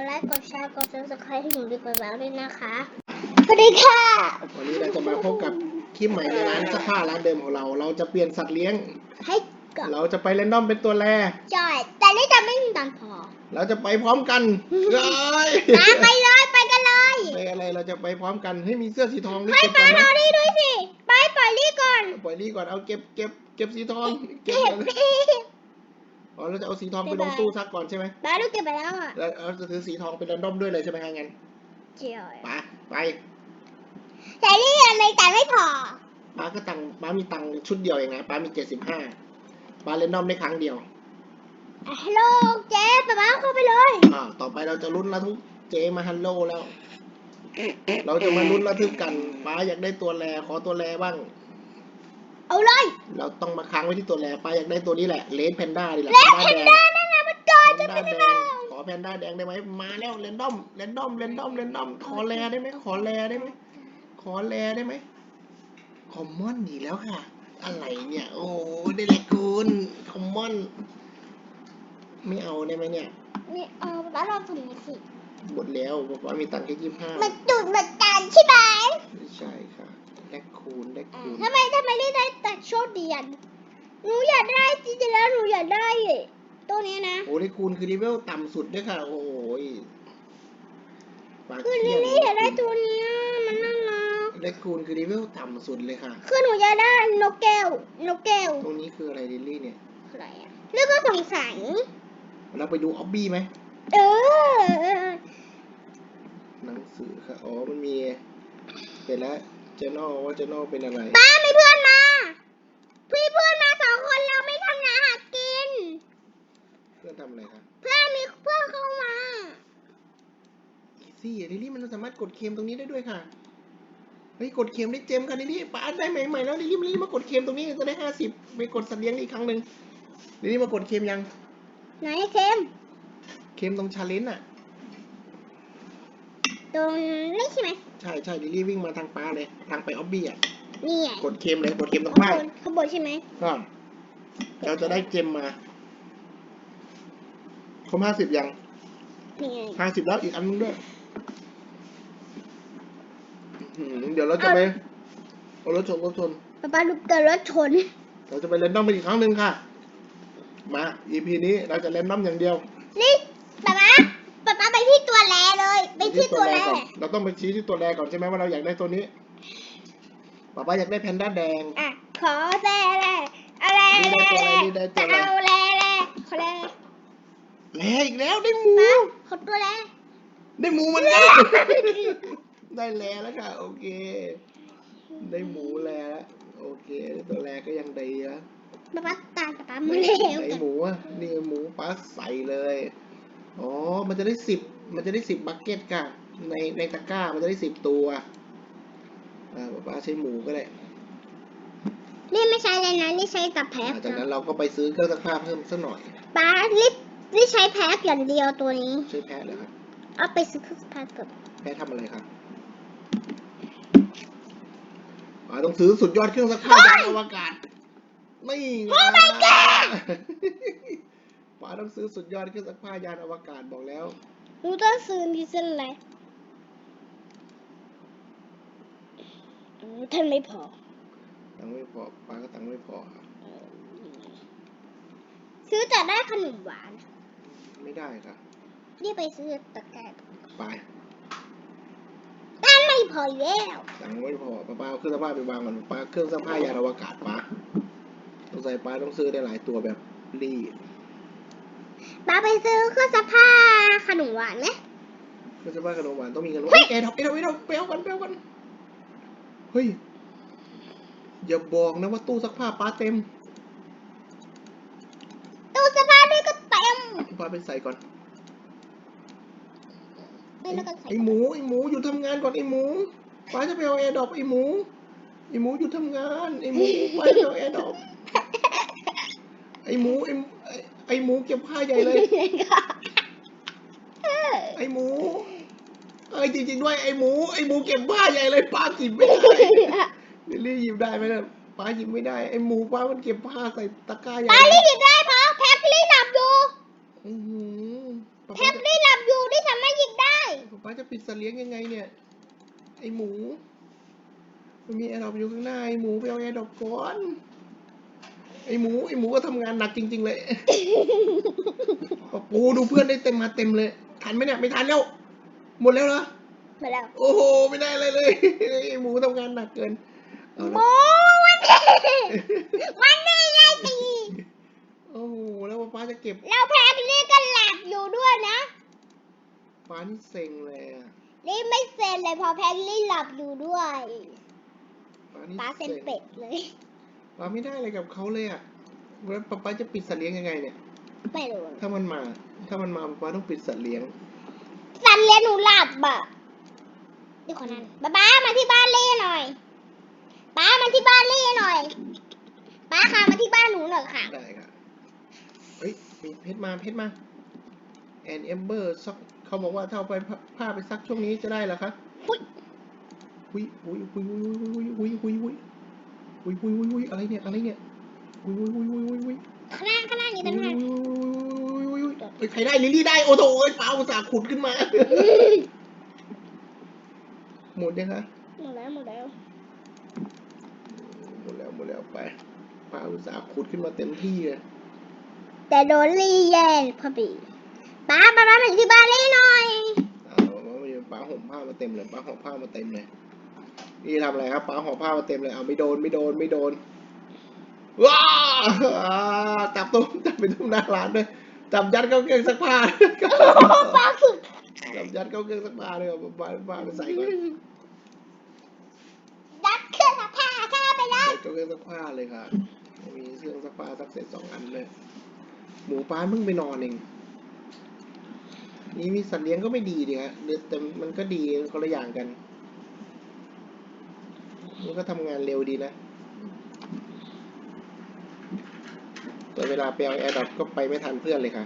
ดไลค์กดแชร์กดซับสไครต์ให้หนูดีกว่าแล้วด้วยนะคะสวัสดีค่ะวันนี้เราจะมาพบกับคลิปใหม่ในร้านเสื้อผ้าร้านเดิมของเรา เราจะเปลี่ยนสัตว์เลี้ยง ให้ก่อนเราจะไปเรนดอมเป็นตัวแรจอยแต่นี่จะไม่มีตังค์พอเราจะไปพร้อมกันเฮ้ยตามไปเลยไปกันเลยไปอะไรเราจะไปพร้อมกันให้ยมีเสื้อสีทองด้วยให้เก็บปก่ล่ออนยนะเราดีด้วยสิไปปล่อยลี่ก่อนปล่อยนี่ก่อนเอาเก็บเก็บเก็บสีทองเก็บเก็บก่อนพี่ อ๋อเราจะเอาสีทองไปบ๊ายลบายงตู้ซักก่อนใช่ไหมบ้าลูกเก็บไปแล้วอะแล้วเราจะถือสีทองเป็นเรนดอมด้วยเลยใช่ไหมฮะงั้นจอยไปไปแต่นี่อะไรแต่ไม่พอป้าก็ตังค์ป้ามีตังค์ชุดเดียวเองนะป้ามีเจ็ดสิบห้าป้าเรนดอมได้ครั้งเดียวฮัลโหลเจ๊ป๊าป๊าเข้าไปเลยอ่าต่อไปเราจะลุ้นระทึกเจมาฮัลโหลแล้ว เราจะมาลุ้นระทึกกันป้าอยากได้ตัวแรขอตัวแรบ้าง เอาเลย เราต้องมาค้างไว้ที่ตัวแรป้าอยากได้ตัวนี้แหละเลนแพนด้าดีแหละและแพแพนนด้าด้าแดงนั่นน่ะมันเกิดแพจะนด้าเป็นแดยังไงงขอแพนด้าแดงได้ไหมมาแล้วเรนดอมเรนดอมเรนดอมเรนดอมขอแรได้ไหมขอแรได้ไหมขอแรได้ไหมคอมมอนอีกแล้วค่ะ อะไรเนี่ย โอ้ได้เลยคุณคอมมอน ไม่เอาได้ไหมเนี่ยนี่เอาป๊าป๊าลองสุ่มหน่อยสิหมดแล้วป้ามีตังค์แค่ยี่สิบห้ามันจุดเหมือนกันใช่ไหม ไม่ใช่ค่ะแลกคูณแลกคูณ ทำไมทำไมได้ได้แต่ โชคดีอะหนูอยากได้จริงๆแล้วหนูอยากได้ตัวนี้นะโอ้แลกคูณคือเลเวลต่ำสุดด้วยค่ะ โอ้ยปากคือเขีลิยลลี่อยากได้ตัวเนี้ยมันน่ารักแลกคูณคือเลเวลต่ำสุดเลยค่ะ คือหนูอยากได้นกแก้วนกแก้วตรงนี้คืออะไรลิลลี่เนี่ย อะไรอะแล้วก็สงสัยเราไปดูออบบี้ไหม เออ หนังสือค่ะ อ๋อ มันมีเป็นแล้ว เจนอว่าเจนอเป็นอะไร ป้ามีเพื่อนมาพี่เพื่อนมาสองคนเราไม่ทำงานหากิน เพื่อนทำอะไรคะ เพื่อนมีเพื่อนเข้ามา อี ซี่ลิลลี่มันสามารถกดเคมตรงนี้ได้ด้วยค่ะเฮ้ยกดเคมได้เจมค่ะลิลลี่ป้าได้ใหม่ๆแล้วลิลลี่ลิลลี่มากดเคมตรงนี้จะได้ห้าสิบไปกดสัตว์เลี้ยงอีกครั้งหนึ่งลิลลี่มากดเคมยัง ไหนเข้มเคมตรงชาเลนจ์อะตรงนี้ใช่ไหมใช่ใช่ลิลลี่วิ่งมาทางป้าเลยทางไปออบบี้อะนี่ไงกดเคมเลยกดเคมตรงข้างป้ายบนข้างบนใช่ไหมก็เราจะได้เจมมาครบห้าสิบยังนี่ไงห้าสิบแล้วอีกอันนึงด้วยอื้อหือ เดี๋ยวเราจะไปเอารถชนรถชนป้าป้าลูกเกิดรถชน เราจะไปเรนดอมไปอีกครั้งหนึ่งค่ะ มา EP นี้เราจะเรนดอมอย่างเดียว นี่ป๊าป๊าป๊าป๊าไปที่ตัวแรเลย ไปที่ตัวแรก่อนเราต้องไปชี้ที่ตัวแรก่อนใช่ไหมว่าเราอยากได้ตัวนี้ป๊าป๊าอยากได้แพนด้าแดง อะ ขอแร่แร่อะไรนี่แร่ได้ตัวอะไรแร่นี่ได้ตัวอะไรจะเอาแร่แร่ขอแร่แลอีกแล้วได้หมูป๊าขอตัวแร่ได้หมูเหมันกัน ได้แลแล้วค่ะ โอเค ได้หมูแลแล้วโอเคได้ตัวแรก็ยังดีนะป๊าป๊าตายป๊าป๊ามาแล้วไอหมูอะนี่หมูปลาใส่เลยอ๋อมันจะได้สิบมันจะได้สิบบักเก็ตค่ะ ในในตะกร้ามันจะได้สิบตัวอ่าป้าใช้หมูก็ได้นี่ไม่ใช่เลยนะนี่ใช้กับแพ็คอ่าจากนั้นเราก็ไปซื้อเครื่องซักผ้าเพิ่มสักหน่อยป๊ารีบนี่ใช้แพ็คอย่างเดียวตัวนี้ ใช้แพะเลยครับเอาไปซื้อเครื่องแพ็คก่อนแพะทำอะไรครับ ป้าต้องซื้อสุดยอดเครื่องซักผ้ายานอวกาศ นี่ไงป้าต้องซื้อสุดยอดเครื่องซักผ้ายานอวกาศบอกแล้ว หนูต้องซื้อที่เส้นอะไรอืมท่านไม่พอ ตังค์ไม่พอป้าก็ตังค์ไม่พอครับ ซื้อแต่ได้ขนมหวาน ไม่ได้ครับ นี่ไปซื้อตะแกรง ไปนั่นไม่ พออยู่แล้วตังค์ไม่พอป้าป้าเอาเครื่องซักผ้าไปวางก่อนป้าเครื่องซักผ้ายานอวกาศป้าสงสัยป้าต้องซื้อได้หลายตัวแบบรีดป้าไปซื้อเครื่องซักผ้าขนมหวานไหมเครื่องซักผ้าขนมหวานต้องมีเงินเฮ้ยเอ็ดเอาเอ็ดเอาเอ็ดเอาไปเอากันไปเอากันเฮ้ยอย่าบอกนะว่าตู้ซักผ้าป้าเต็มตู้เสื้อผ้าด้วยก็เต็มป้าไปใส่ก่อน นี่แล้วก็ใส่ไอหมูไอหมูอยู่ทำงานก่อนไอหมูป้าจะไปเอาแอร์ดรอปไอหมูไอหมูอยู่ทำงานไอหมูไปเอาแอร์ดรอปไอหมูไอไอ้ไอหมูเก็บผ้าใหญ่เลยไอหมูเอ้ยจริงๆด้วยไอหมูไอหมูเก็บผ้าใหญ่เลยป้าหยิบไม่ได้ลิลลี่หยิบได้ไหมเนี่ยป้าหยิบไม่ได้ไอหมูป้ามันเก็บผ้าใส่ตะกร้าใหญ่ป้ารีบหยิบได้เพราะแพ็ครีบหลับอยู่อื้อหือป้าแพ็ครีบหลับอยู่ที่ทำไม่ห ปิดสัตว์เลี้ยงยังไงเนี่ย ไอหมู มันมีแอร์ดรอปอยู่ข้างหน้า ไอหมูไปเอาแอร์ดรอปก่อน ไอหมู ไอหมูก็ทำงานหนักจริง ๆ เลยปะปูดูเพื่อนได้เต็มมาเต็มเลย ทันไหมเนี่ย ไม่ทันแล้ว หมดแล้วเหรอมาแล้ว โอ้โห ไม่ได้อะไรเลย ไอหมูทำงานหนักเกินเอาโมละมันดีมันดีไงตีโอ้โห แล้วป้าจะเก็บ เราแพ้นี่ก็หลับอยู่ด้วยนะ ป้านี่เซ็งเลยอะนี่ไม่เซ็นเลยเพอแพงลี่หลับอยู่ด้วยป้านี่ป้าเซ็นเป็ดเลยป้าไม่ได้อะไรกับเขาเลยอะแล้วป้าจะปิดสัตว์เลี้ยงยังไงเนี่ย ไม่รู้ถ้ามันมา ถ้ามันมาป้าต้องปิดสัตว์เลี้ยง สันเลี้ยงหนูหลับอะเดี๋ยวคนนั้นป้าป้ามาที่บ้านเล่หน่อยป้ามาที่บ้านเล่หน่อยป้าค่ะมาที่บ้านหนูหน่อยค่ะได้ค่ะเฮ้ยมีเพชรมาเพชรมาแอนเอมเบอร์ซัก เขาบอกว่าถ้าเอาไปผ้าผ้าไปซักช่วงนี้จะได้เหรอคะอุ๊ยหุยหุยหุยหุยหุยหุยหุยหุยหุยหุยหุยหุยอะไรเนี่ยอะไรเนี่ยหุยหุยหุยหุยหุยหุยข้างหน้าข้างหน้านี่เป็นไงเฮ้ยใครได้ลิลลี่ได้โอ้โหเอ้ยปลาอุตส่าห์ขุดขึ้นมา หมดยังคะหมดแล้วหมดแล้วหมดแล้วหมดแล้วไปปลาอุตส่าห์ขุดขึ้นมาเต็มที่เลยแต่โดนลี่แย่งพอดี ป้าป้าป้ามาที่บ้านเล่หน่อยเอาเอาปลาห่มผ้ามาเต็มเลยปลาห่มผ้ามาเต็มเลยนี่ทำอะไรครับปลาห่มผ้ามาเต็มเลยเอาไม่โดนไม่โดนไม่โดนว้าอ่าจับตุ้มจับไปตุ้มหน้าร้านด้วยจับยัดเข้าเครื่องซักผ้าป้าฝึกจับยัดเข้าเครื่องซักผ้าเลยเอาปลาปลาไปใส่ก่อนดัดเครื่องซักผ้าข้าไปแล้วใส่เข้าเครื่องซักผ้าเลยค่ะมีเครื่องซักผ้าซักเสร็จสองอันเลยหมูป้าเพิ่งไปนอนเอง นี่มีสัตว์เลี้ยงก็ไม่ดีดีฮะแต่มันก็ดีคนละอย่างกัน มันก็ทำงานเร็วดีนะ แต่เวลาไปเอาแอร์ดรอปก็ไปไม่ทันเพื่อนเลยค่ะ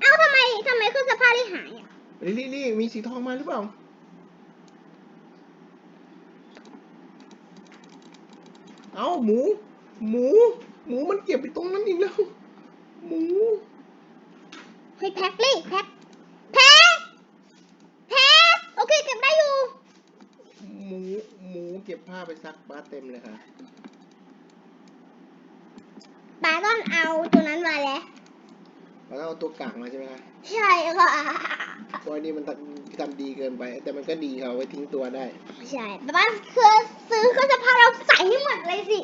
เอ้าทำไมทำไมเครื่องซักผ้าได้หายอะลิลลี่ลี่มีสีทองมาหรือเปล่า เอาหมู หมู หมูมันเก็บไปตรงนั้นอีกแล้ว หมูเฮ้ยแพ็คลี่แพ็คแพ็คแพ็คโอเคเก็บได้อยู่ หมู หมูเก็บผ้าไปซักบ้าเต็มเลยค่ะป้าต้องเอาตัวนั้นมาแล้วแล้วก็เอาตัวกากมาใช่ไหมคะใช่ค่ะ เพราะอันนี้มันทำทำดีเกินไป แต่มันก็ดีค่ะเอาไว้ทิ้งตัวได้ ใช่ป้าคือซื้อเครื่องซักผ้าเราใส่ให้หมดเลยสิ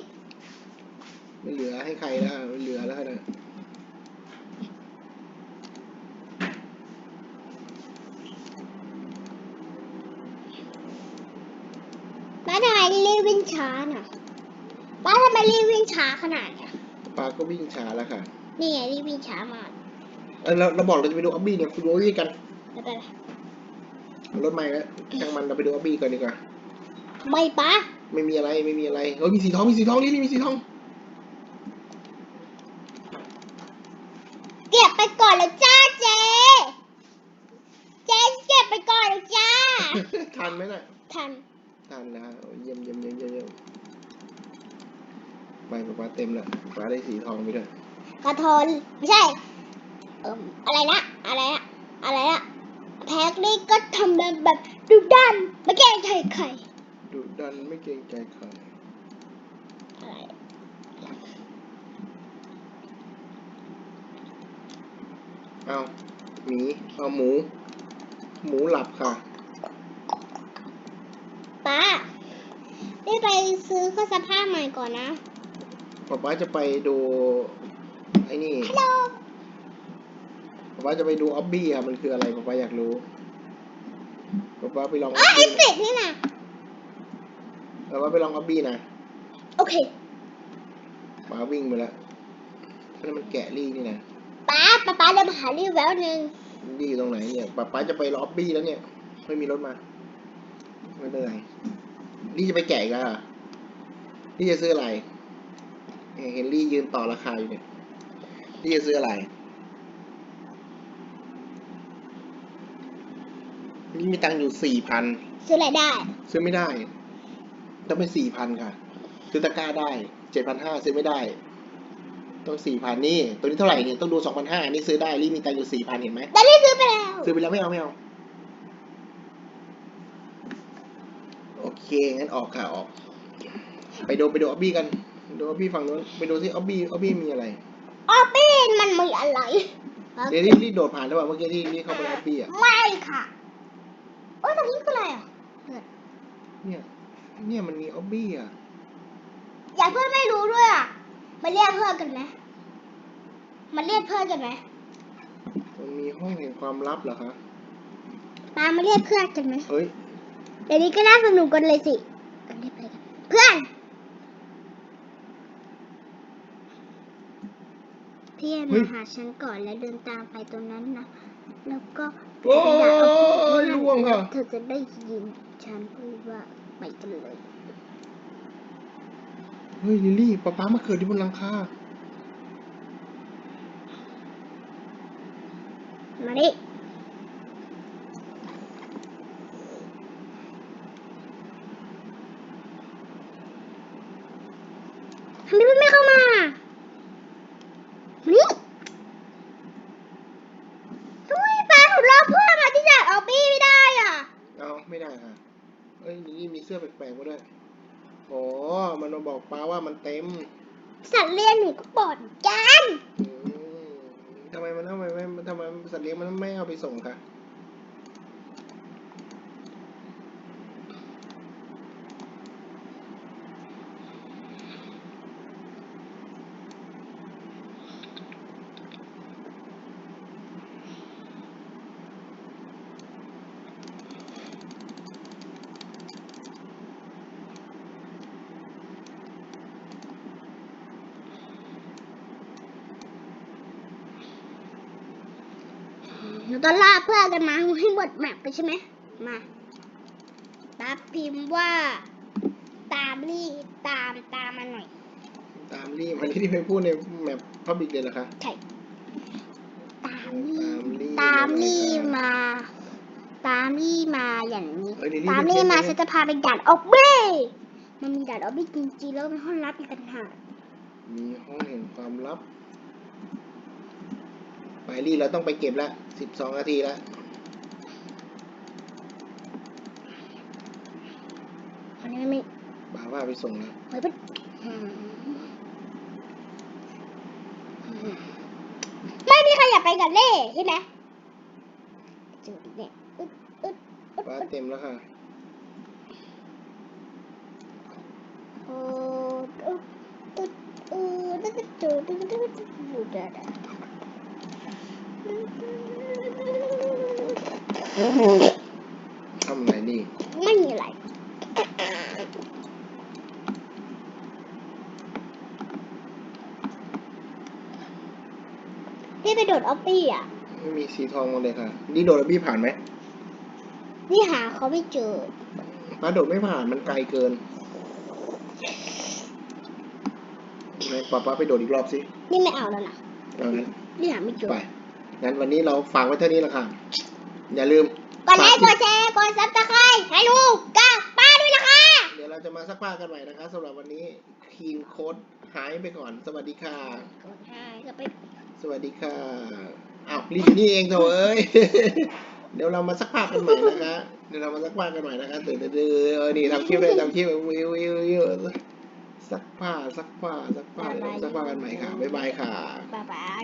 ไม่เหลือให้ใครแล้วค่ะไม่เหลือแล้วค่ะนะป้าทำไมรีบวิ่งช้าน่ะป้าทำไมรีบวิ่งช้าขนาดเนี้ยปลาก็วิ่งช้าแล้วค่ะ นี่ไงรีบวิ่งช้ามาก เออเราเราบอกเราจะไปดูออบบี้เนี่ยคุณดูออบบี้กัน ไม่เป็นไรรถใหม่แล้วช่างมันเราไปดูออบบี้ก่อนดีกว่า ไม่ป้าไม่มีอะไรไม่มีอะไรเฮ้ยมีสีทองมีสีทองนี่นี่มีสีทองเก็บไปก่อนแล้วจ้าเจ๊เจ๊เก็บไปก่อนแล้วจ้า ทันไหมน่ะทันทันนะฮะโอ้ยเยี่ยมเยี่ยมเยี่ยมเยี่ยมเยี่ยมไปป๊าป๊าเต็มแล้วป๊าได้สีทองไปด้วยกระทนไม่ใช่ เอ่มอะไรนะอะไรนะอะไรนะ แพ็กนี่ก็ทำแบบแบบดุดันไม่แกล้งใครใครดุดันไม่เกรงใจใครอะไรเอาหมีเอาหมู หมูหลับค่ะป้าได้ไปซื้อเครื่องซักผ้าใหม่ก่อนนะป๊าป๊าจะไปดูไอ้นี่ ฮัลโหล ป๊าป๊าจะไปดูออบบี้ค่ะมันคืออะไรป๊าป๊าอยากรู้ป๊าป๊าไปลองออ๋ออบไอบี้เป็ดนี่นะป๊าป๊าไปลองออบบี้นะโอเคป๊าวิ่งไปแล้วนั่นมันแกะลี่นี่นะป้าป้าป้าเดินมาหารีแววหนึ่งลี่อยู่ตรงไหนเนี่ยป๊าป๊าจะไปล็อบบี้แล้วเนี่ยไม่มีรถมาไม่เป็นไรลี่จะไปแกะอีกันอะลี่จะซื้ออะไรเนี่ยเห็นลี่ยืนต่อราคาอยู่เนี่ยลี่จะซื้ออะไร ลี่มีตังค์อยู่สี่พันซื้ออะไรได้ ซื้อไม่ได้ ต้องเป็นสี่พันค่ะ ซื้อตะกร้าได้เจ็ดพันห้าซื้อไม่ได้ ต้องสี่พันนี่ ตัวนี้เท่าไหร่เนี่ยต้องดูสองพันห้านี่ซื้อได้รีบมีตังค์อยู่สี่พันเห็นไหมแต่นี่ซื้อไปแล้ว ซื้อไปแล้วไม่เอาไม่เอา โอเคงั้นออกค่ะออก ไปดูไปดูออบบี้กัน ดูออบบี้ฝั่งนู้นไปดูสิออบบี้ออบบี้มีอะไร ออปี้มันมีอะไร เดี๋ยวรีบรีบโดดผ่านได้ป่ะเมื่อกี้ที่ที่เข้าไปออบบี้อะ ไม่ค่ะ โอ้ยตรงนี้คืออะไรอะเนี่ยเนี่ยมันมีออบบี้อะ อย่าเพื่อนไม่รู้ด้วยอะมาเรียกเพื่อนกันไหมมาเรียกเพื่อนกันไหมมันมีห้องแห่งความลับเหรอคะตามมาเรียกเพื่อนกันไหมเฮ้ยเดี๋ยวนี้ก็น่าสนุกกันเลยสิกันเรียกไปกันเพื่อน พี่เฮ้มายหาฉันก่อนแล้วเดินตามไปตรงนั้นนะ แล้วก็ โอ้ยล่วงค่ะ เธอจะได้ยินฉันพูดว่าไปกันเลย เฮ้ยลิลลี่ป๊าป๊ามาเกิดที่บนหลังคา มาดิทำไมเพื่อนไม่เข้ามา นี่ทุยแฟนหนูรอเพื่อนมาที่จะเอาปี้ไม่ได้อะ เอาไม่ได้ค่ะเอ้ยลิลลี่มีเสื้อแปลกๆมาด้วยโอ้มันมาบอกป๊าว่ามันเต็ม สัตว์เลี้ยงหนูก็ปลอดกัน อืมทำไมมันทำไมไม่ทำไมสัตว์เลี้ยงมันไม่เอาไปส่งคะ หนูต้องล่าเพื่อนกันมาให้หมดแมปไปใช่ไหมมาตาพิมพ์ว่า ตามรีตามตามมาหน่อย ตามรีมันที่ไปพูดในแมปพับบิกเลยเหรอคะ ใช่ ตามรีตามรีตามรีเลยนะมา ตามรีมาอย่างนี้เฮ้ยเดี๋ยวนี้ตามรีมาเดี๋ฉัยนวจะพาไปด่านออบเบ้มันมีด่านออบเบ้จริงๆแล้วมันห้องลับอีกต่างหากมีห้องแห่งความลับ ไปรีเราต้องไปเก็บละสิบสองนาทีละอันนี้ไม่บ่าว่าไปส่งแล้วไม่เป็นไม่มีใครอยากไปกับเล่ใช่ไหมเจออีกเนี่ยอึ๊ดอึ๊ดอึ๊ดป้าอึ๊ดเต็มแล้วค่ะโอ้อึ๊ดอึ๊ดอึ๊ดอึ๊ดอึ๊ดอึ๊ดอึ๊ดอึ๊ดอึ๊ดอึ๊ดอึ๊ด ทำอะไรดีไม่มีอะไรพี่ไปโดดออฟฟี่อะ ไม่มีสีทองมาเลยค่ะ นี่โดดแล้วพี่ผ่านไหมนี่หาเขาไม่เจอป้าโดดไม่ผ่านมันไกลเกินไหนป้าป้าไปโดดอีกรอบสิ นี่ไม่เอาแล้วนะเอางั้นนี่หาไม่เจอ ไป งั้นวันนี้เราฝากไว้เท่านี้แหละค่ะ อย่าลืมกดไลค์กฝาดแชร์กดซับสไครต์ให้ลูกกับป้าด้วยนะคะ เดี๋ยวเราจะมาซักผ้ากันใหม่นะคะสำหรับวันนี้ครีมโค้ดหายไปก่อน สวัสดีค่ะ กดให้ก็ไปสวัสดีค่ะอ้าวรีบอยู่นี่เองเถอะเอ้ย เดี๋ยวเรามาซักผ้ากันใหม่นะคะ เดี๋ยวเรามาซักผ้ากันใหม่นะคะตื่นเต้นๆเออนี่ทำคลิปเลยทำคลิปวิววิววิวซักผ้าซักผ้าซักผ้าเดี๋ยวเราซักผ้ากันใหม่ค่ะบ๊ายบายค่ะ บ๊ายบาย